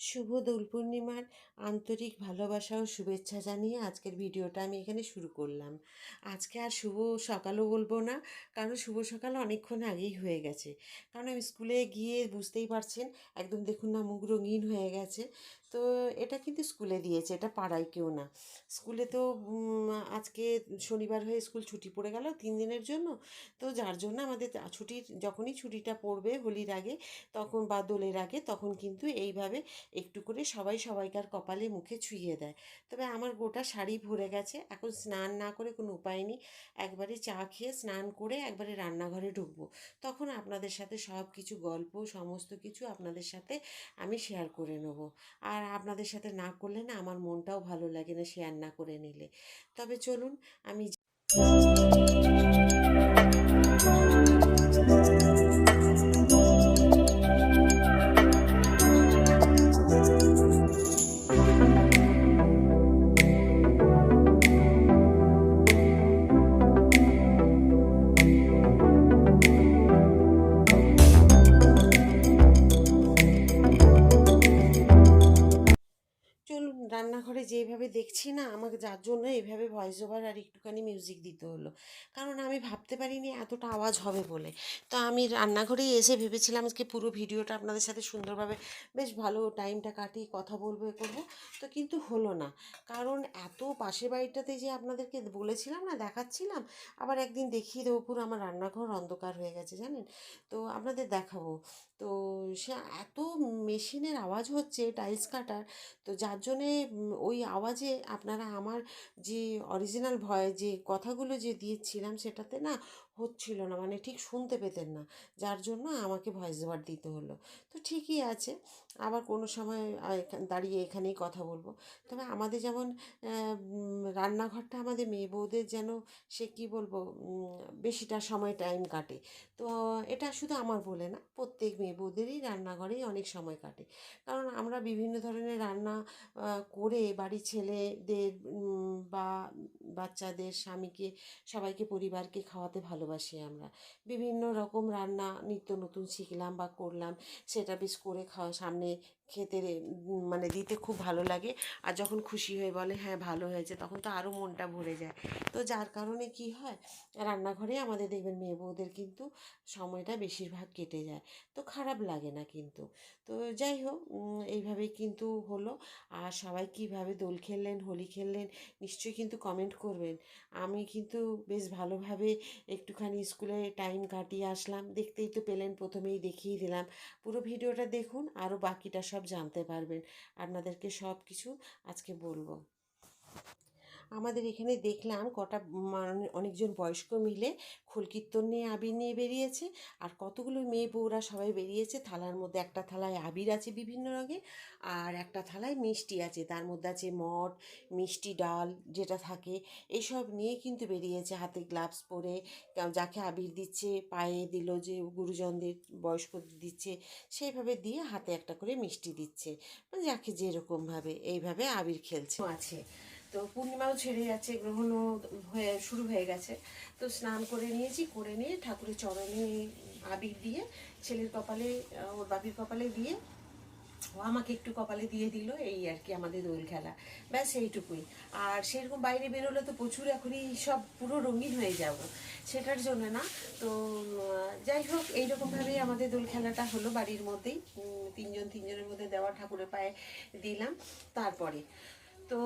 শুভ দোল পূর্ণিমার আন্তরিক ভালোবাসা ও শুভেচ্ছা জানিয়ে আজকের ভিডিওটা আমি এখানে শুরু করলাম। আজকে আর শুভ সকালও বলব না, কারণ শুভ সকাল অনেকক্ষণ আগেই হয়ে গেছে। কারণ আমি স্কুলে গিয়ে বুঝতেই পারছেন, একদম দেখুন না মুখ রঙিন হয়ে গেছে। তো এটা কিন্তু স্কুলে দিয়েছে, এটা পাড়ায় কেউ না। স্কুলে তো আজকে শনিবার হয়ে স্কুল ছুটি পড়ে গেল তিন দিনের জন্য। তো যার জন্য আমাদের ছুটির, যখনই ছুটিটা পড়বে হোলির আগে তখন বা দোলের আগে তখন কিন্তু এইভাবে একটু করে সবাই সবাইকার কপালে মুখে ছুঁয়ে দেয়। তবে আমার গোটা শাড়ি ভরে গেছে, এখন স্নান না করে কোনো উপায় নেই। একবারে চা খেয়ে স্নান করে একবারে রান্নাঘরে ঢুকবো। তখন আপনাদের সাথে সব কিছু গল্প, সমস্ত কিছু আপনাদের সাথে আমি শেয়ার করে নেব। আর আপনাদের সাথে না করলে না আমার মনটাও ভালো লাগে না শেয়ার না করে নিলে। তবে চলুন আমি দেখছি না, আমাকে যার জন্য এভাবে ভয়েস ওভার আর একটুখানি মিউজিক দিতে হলো। কারণ আমি ভাবতে পারিনি এতটা আওয়াজ হবে বলে। তো আমি রান্নাঘরেই এসে ভেবেছিলাম আজকে পুরো ভিডিওটা আপনাদের সাথে সুন্দরভাবে বেশ ভালো টাইমটা কাটিয়ে কথা বলব এ করব। তো কিন্তু হলো না। কারণ এত পাশের বাড়িটাতে যে আপনাদেরকে বলেছিলাম না, দেখাচ্ছিলাম, আবার একদিন দেখিয়ে দেবো, পুরো আমার রান্নাঘর অন্ধকার হয়ে গেছে, জানেন? তো আপনাদের দেখাবো। তো সে এত মেশিনের আওয়াজ হচ্ছে টাইলস কাটার। তো যার জন্যে ওই আওয়াজে আপনারা আমার যে অরিজিনাল ভয় যে কথাগুলো যে দিয়েছিলাম সেটাতে না হচ্ছিল না মানে ঠিক শুনতে পেতেন না। যার জন্য আমাকে ভয়েস ওভার দিতে হলো। তো ঠিকই আছে, আবার কোনো সময় দাঁড়িয়ে এখানেই কথা বলব। তবে আমাদের যেমন রান্নাঘরটা আমাদের মেয়ে বউদের যেন সে কি বলব বেশিটা সময় টাইম কাটে। তো এটা শুধু আমার বলে না, প্রত্যেক মেয়ে বউদেরই রান্নাঘরেই অনেক সময় কাটে। কারণ আমরা বিভিন্ন ধরনের রান্না করে বাড়ির ছেলেদের বা বাচ্চাদের স্বামীকে, সবাইকে, পরিবারকে খাওয়াতে ভালোবাসি আমরা। বিভিন্ন রকম রান্না, নিত্য নতুন শিখলাম বা করলাম, সেটা বেশ করে খাওয়া, সামনে খেতে মানে দিতে খুব ভালো লাগে। আর যখন খুশি হয়ে বলে হ্যাঁ ভালো হয়েছে, তখন তো আরও মনটা ভরে যায়। তো যার কারণে কি হয়, রান্নাঘরে আমাদের দেখবেন মেয়ে বউদের কিন্তু সময়টা বেশিরভাগ কেটে যায়। তো খারাপ লাগে না কিন্তু। তো যাই হোক এইভাবেই কিন্তু হলো। আর সবাই কীভাবে দোল খেললেন, হোলি খেললেন, নিশ্চয়ই কিন্তু কমেন্ট করবেন। আমি কিন্তু বেশ ভালোভাবে একটুখানি স্কুলে টাইম কাটিয়ে আসলাম। দেখতেই তো পেলেন, প্রথমেই দেখিয়ে দিলাম। পুরো ভিডিওটা দেখুন আরও বাকিটা সব জানতে পারবেন। আপনাদেরকে সব কিছু আজকে বলব। আমাদের এখানে দেখলাম কটা মানে অনেকজন বয়স্ক মিলে খোল কীর্তন নিয়ে আবির নিয়ে বেরিয়েছে। আর কতগুলো মেয়ে বউরা সবাই বেরিয়েছে। থালার মধ্যে একটা থালায় আবির আছে বিভিন্ন রঙের আর একটা থালায় মিষ্টি আছে। তার মধ্যে আছে মট মিষ্টি ডাল যেটা থাকে। এইসব নিয়ে কিন্তু বেরিয়েছে। হাতে গ্লাভস পরে যাকে আবির দিচ্ছে, পায়ে দিল যে গুরুজনদের, বয়স্কদের দিচ্ছে, সেইভাবে দিয়ে হাতে একটা করে মিষ্টি দিচ্ছে। মানে যাকে যেরকমভাবে এইভাবে আবির খেলছে। আছে। তো পূর্ণিমাও ছেড়ে যাচ্ছে, গ্রহণও হয়ে, শুরু হয়ে গেছে। তো স্নান করে নিয়েছি, করে নিয়ে ঠাকুরের চরণে আবির দিয়ে, ছেলের কপালে ওর বাপির কপালে দিয়ে, ও আমাকে একটু কপালে দিয়ে দিল, এই আর কি আমাদের দোল খেলা। ব্যাস, এইটুকুই। আর সেরকম বাইরে বেরোলে তো প্রচুর এখনই সব পুরো রঙিন হয়ে যাব, সেটার জন্য না। তো যাই হোক, এইরকমভাবেই আমাদের দোল খেলাটা হলো বাড়ির মধ্যেই। তিনজন, তিনজনের মধ্যে দেওয়া ঠাকুরের পায়ে দিলাম, তারপরে। তো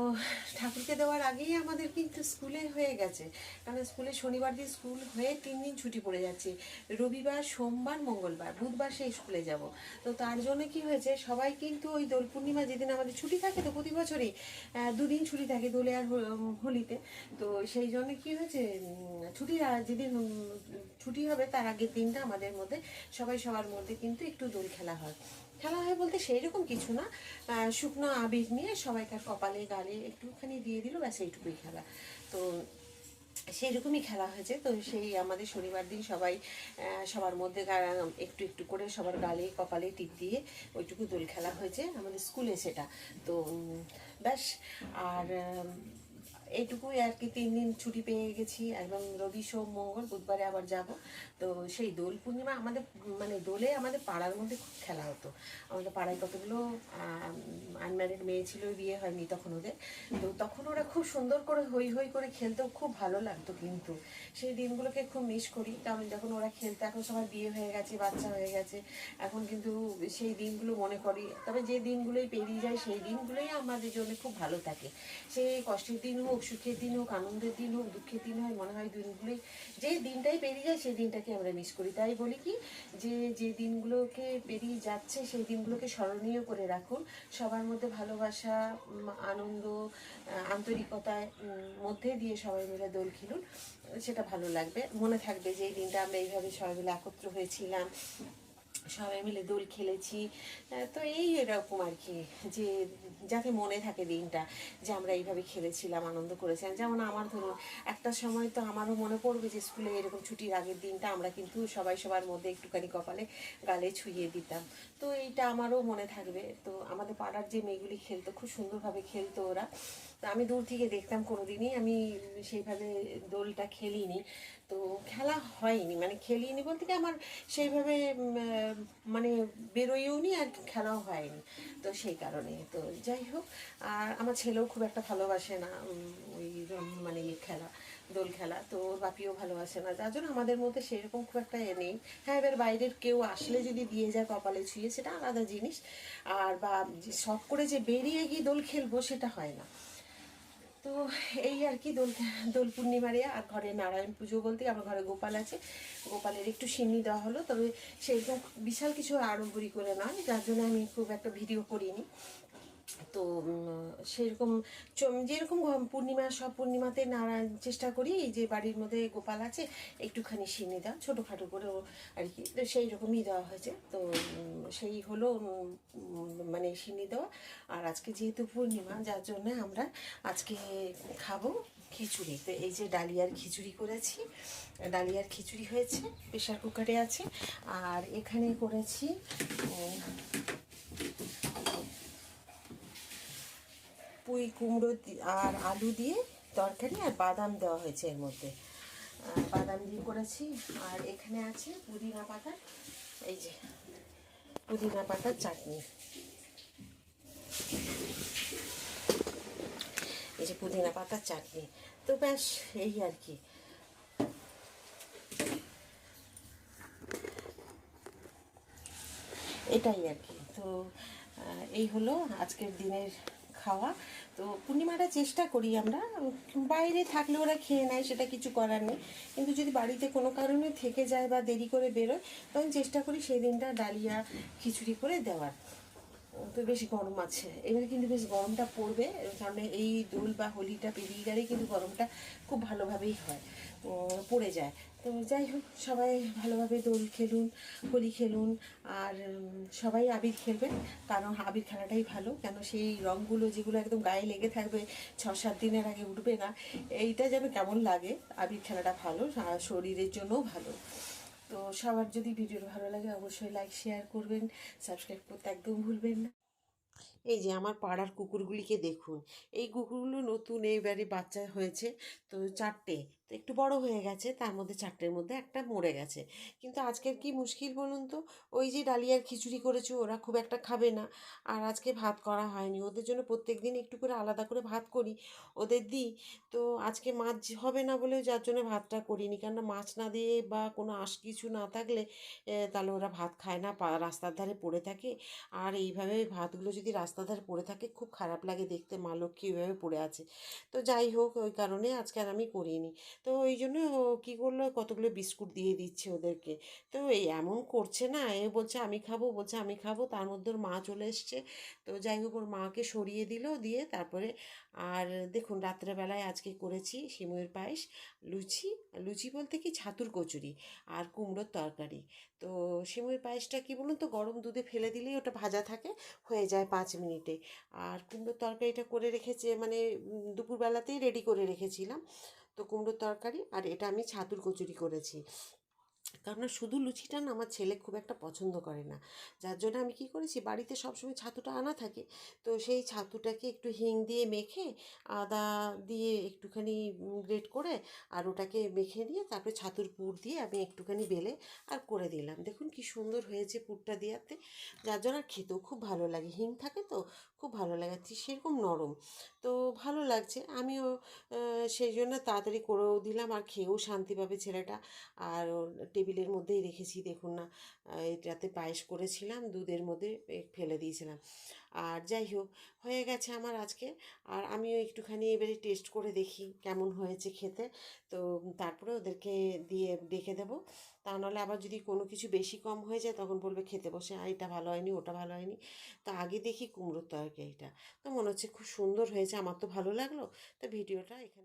ঠাকুরকে দেওয়ার আগেই আমাদের কিন্তু স্কুলে হয়ে গেছে। কারণ স্কুলে শনিবার দিন স্কুল হয়ে তিন দিন ছুটি পড়ে যাচ্ছে। রবিবার, সোমবার, মঙ্গলবার, বুধবার সেই স্কুলে যাব। তো তার জন্য কি হয়েছে, সবাই কিন্তু ওই দোল পূর্ণিমা যেদিন আমাদের ছুটি থাকে তো প্রতি বছরই দুদিন ছুটি থাকে দোলে আর হোলিতে। তো সেই জন্য কি হয়েছে ছুটির যেদিন ছুটি হবে তার আগের দিনটা আমাদের মধ্যে সবাই সবার মধ্যে কিন্তু একটু দোল খেলা হয়। খেলা হয় বলতে সেই রকম কিছু না। শুকনো আবির নিয়ে সবাইকার কপালে, গালে একটুখানি দিয়ে দিল, ব্যাস এইটুকুই খেলা। তো সেই রকমই খেলা হয়েছে। তো সেই আমাদের শনিবার দিন সবাই সবার মধ্যে একটু একটু করে সবার গালে, কপালে টিপ দিয়ে ওইটুকু দোল খেলা হয়েছে। আমাদের স্কুলে সেটা। তো ব্যাস। আর এইটুকুই আর কি, তিন দিন ছুটি পেয়ে গেছি। একদম রবি, সোম, মঙ্গল, বুধবারে আবার যাব। তো সেই দোল পূর্ণিমা আমাদের মানে দোলে আমাদের পাড়ার মধ্যে খুব খেলা হতো। আমাদের পাড়ায় কতগুলো আনম্যারিড মেয়ে ছিল, বিয়ে হয়নি তখন ওদের। তো তখন ওরা খুব সুন্দর করে হই হই করে খেলতেও খুব ভালো লাগতো কিন্তু। সেই দিনগুলোকে খুব মিস করি। কারণ যখন ওরা খেলতে, এখন সবার বিয়ে হয়ে গেছে, বাচ্চা হয়ে গেছে, এখন কিন্তু সেই দিনগুলো মনে করি। তবে যে দিনগুলোই পেরিয়ে যায়, সেই দিনগুলোই আমাদের জন্য খুব ভালো থাকে। সেই কষ্টের দিন হোক সুখের দিন হোক আনন্দের দিন হোক দুঃখের দিন হয় মনে হয় দিনগুলোই যে দিনটাই পেরিয়ে যায় সেই দিনটাকে আমরা মিস করি। তাই বলি কি যে যে দিনগুলোকে পেরিয়ে যাচ্ছে সেই দিনগুলোকে স্মরণীয় করে রাখুন। সবার মধ্যে ভালোবাসা আনন্দ উম, মধ্যে দিয়ে সবাই মিলে দোল খেলুন সেটা ভালো লাগবে। মনে থাকবে যে এই দিনটা আমরা এইভাবে সবাই মিলে একত্র হয়েছিলাম। সবাই মিলে দোল খেলেছি। তো এই এরকম আর কি, যে যাতে মনে থাকে দিনটা, যে আমরা এইভাবে খেলেছিলাম, আনন্দ করেছিলাম যেমন আমার ধরুন, একটা সময় তো আমারও মনে পড়বে যে স্কুলে এরকম ছুটির আগের দিনটা আমরা কিন্তু সবাই সবার মধ্যে একটুখানি কপালে গালে ছুঁয়ে দিতাম। তো এইটা আমারও মনে থাকবে। তো আমাদের পাড়ার যে মেয়েগুলি খেলতো, খুব সুন্দরভাবে খেলতো ওরা। তো আমি দূর থেকে দেখতাম কোনোদিনই আমি সেইভাবে দোলটা খেলিনি। তো খেলা হয়নি মানে খেলিনি বলতে কি আমার সেইভাবে মানে বেরোয়ও নি আর খেলাও হয়নি। তো সেই কারণে। তো যাই হোক, আর আমার ছেলেও খুব একটা ভালোবাসে না ওই মানে ইয়ে খেলা, দোল খেলা। তো ওর বাপিও ভালোবাসে না। যার জন্য আমাদের মধ্যে সেরকম খুব একটা এ নেই। হ্যাঁ এবার বাইরের কেউ আসলে যদি দিয়ে যায় কপালে ছুঁয়ে, সেটা আলাদা জিনিস। আর বা শখ করে যে বেরিয়ে গিয়ে দোল খেলব, সেটা হয় না। তো এই আর কি দোল দোল পূর্ণিমারে আর ঘরে নারায়ণ পুজো বলতে আমার ঘরে গোপাল আছে। গোপালের একটু সিমনি দেওয়া হলো, তবে সেইটা বিশাল কিছু আড়ম্বরি করে নয়, যার জন্য আমি খুব একটা ভিডিও করিনি। তো সেরকম যেরকম পূর্ণিমা, সব পূর্ণিমাতে নারায়ণ চেষ্টা করি যে বাড়ির মধ্যে গোপাল আছে, একটুখানি সিনে দেওয়া, ছোটোখাটো করে আর কি, তো সেই রকমই দেওয়া হয়েছে। তো সেই হলো মানে সিনি দেওয়া। আর আজকে যেহেতু পূর্ণিমা, যার জন্য আমরা আজকে খাব খিচুড়ি। তো এই যে ডালিয়ার খিচুড়ি করেছি, ডালিয়ার খিচুড়ি হয়েছে প্রেশার কুকারে আছে। আর এখানে করেছি পুঁই কুমড়ো আর আলু দিয়ে তরকারি আর বাদাম দেওয়া হয়েছে এর মধ্যে। বাদাম দিয়ে করেছি। আর এখানে আছে পুদিনা পাতা। এই যে, পুদিনা পাতার চাটনি। এই যে পুদিনা পাতার চাটনি। তো ব্যাস, এই আর কি। এটাই আর কি। তো এই হলো আজকের দিনের খাওয়া। তো পূর্ণিমাটা চেষ্টা করি আমরা। বাইরে থাকলে ওরা খেয়ে নেয়, সেটা কিছু করার নেই। কিন্তু যদি বাড়িতে কোনো কারণে থেকে যায় বা দেরি করে বেরোয় তখন চেষ্টা করি সেই দিনটা ডালিয়া খিচুড়ি করে দেওয়ার। তো বেশ গরম আছে। এবারে কিন্তু বেশ গরমটা পড়বে। কারণ এই দোল বা হোলিটা পেরিয়ে গেলেই কিন্তু গরমটা খুব ভালোভাবেই হয় পড়ে যায়। তো যাই হোক, সবাই ভালোভাবে দোল খেলুন, হোলি খেলুন, আর সবাই আবির খেলবেন, কারণ আবির খেলাটাই ভালো, কেন সেই রঙগুলো যেগুলো একদম গায়ে লেগে থাকবে ছ সাত দিনের আগে উঠবে না, এইটা যেন কেমন লাগে, আবির খেলাটা ভালো শরীরের জন্যও ভালো। তো সবার যদি ভিডিওটা ভালো লাগে, অবশ্যই লাইক শেয়ার করবেন সাবস্ক্রাইব করতে একদম ভুলবেন না। এই যে আমার পাড়ার কুকুরগুলিকে দেখুন। এই কুকুরগুলো নতুন এইবারে বাচ্চা হয়েছে, তো চারটে, তো একটু বড় হয়ে গেছে, তার মধ্যে চারটের মধ্যে একটা মরে গেছে। কিন্তু আজকের কি মুশকিল বলুন তো? ওই যে ডালিয়ার খিচুড়ি করেছ, ওরা খুব একটা খাবে না। আর আজকে ভাত করা হয়নি, ওদের জন্য প্রত্যেক দিন একটু করে আলাদা করে ভাত করি। ওদের দিই, তো আজকে মাছ হবে না বলে যার জন্য ভাতটা করিনি। কেননা মাছ না দিয়ে বা কোনো আশ কিছু না থাকলে তাহলে ওরা ভাত খায় না রাস্তার ধারে পড়ে থাকে। আর এইভাবে ভাতগুলো যদি রাস্তার ধারে পড়ে থাকে, খুব খারাপ লাগে দেখতে। মা লক্ষ্মী এইভাবে পড়ে আছে। তো যাই হোক, ওই কারণে আজকে আর আমি করিনি। তো ওই জন্য কী করল, কতগুলো বিস্কুট দিয়ে দিচ্ছে ওদেরকে। তো এই এমন করছে না, এ বলছে, আমি খাব, বলছে, আমি খাব। তার মধ্যে ওর মা চলে এসছে। তো যাই হোক, ওর মাকে সরিয়ে দিল, দিয়ে তারপরে আর দেখুন, রাত্রেবেলায় আজকে করেছি সিমুয়ের পায়েস, লুচি লুচি বলতে কি, ছাতুর কচুরি আর কুমড়োর তরকারি। তো সিমুয়ের পায়েসটা কী বলুন তো, গরম দুধে ফেলে দিলেই ওটা ভাজা থাকে, হয়ে যায় পাঁচ মিনিটে। আর কুমড়োর তরকারিটা করে রেখেছে মানে দুপুরবেলাতেই রেডি করে রেখেছিলাম। তো কুমড়োর তরকারি, আর এটা আমি ছাতুর কচুরি করেছি। কারণ শুধু লুচিটা না আমার ছেলে খুব একটা পছন্দ করে না। যার জন্য আমি কী করেছি, বাড়িতে সবসময় ছাতুটা আনা থাকে, তো সেই ছাতুটাকে একটু হিং দিয়ে মেখে, আদা দিয়ে একটুখানি গ্রেট করে আর ওটাকে মেখে নিয়ে তারপরে ছাতুর পুর দিয়ে আমি একটুখানি বেলে আর করে দিলাম। দেখুন কি সুন্দর হয়েছে পুরটা দেওয়াতে। যার জন্য আর খেতেও খুব ভালো লাগে। হিং থাকে তো, খুব ভালো লাগে। সেরকম নরম। তো ভালো লাগছে। আমিও সেই জন্য তাড়াতাড়ি করেও দিলাম আর খেয়েও শান্তি পাবে ছেলেটা। আর টেবিলের মধ্যেই রেখেছি, দেখুন না এটাতে পায়েস করেছিলাম, দুধের মধ্যে ফেলে দিয়েছিলাম। আর যাই হোক, হয়ে গেছে আমার আজকে। আর আমিও একটুখানি এবারে টেস্ট করে দেখি কেমন হয়েছে খেতে। তো তারপরে ওদেরকে দিয়ে ডেকে দেবো। তা নাহলে আবার যদি কোনো কিছু বেশি কম হয়ে যায়, তখন বলবে খেতে বসে আর এটা ভালো হয়নি, ওটা ভালো হয়নি। তো আগে দেখি কুমড়োর তরকারিটা। তো মনে হচ্ছে খুব সুন্দর হয়েছে, আমার তো ভালো লাগল। তো ভিডিওটা এখানে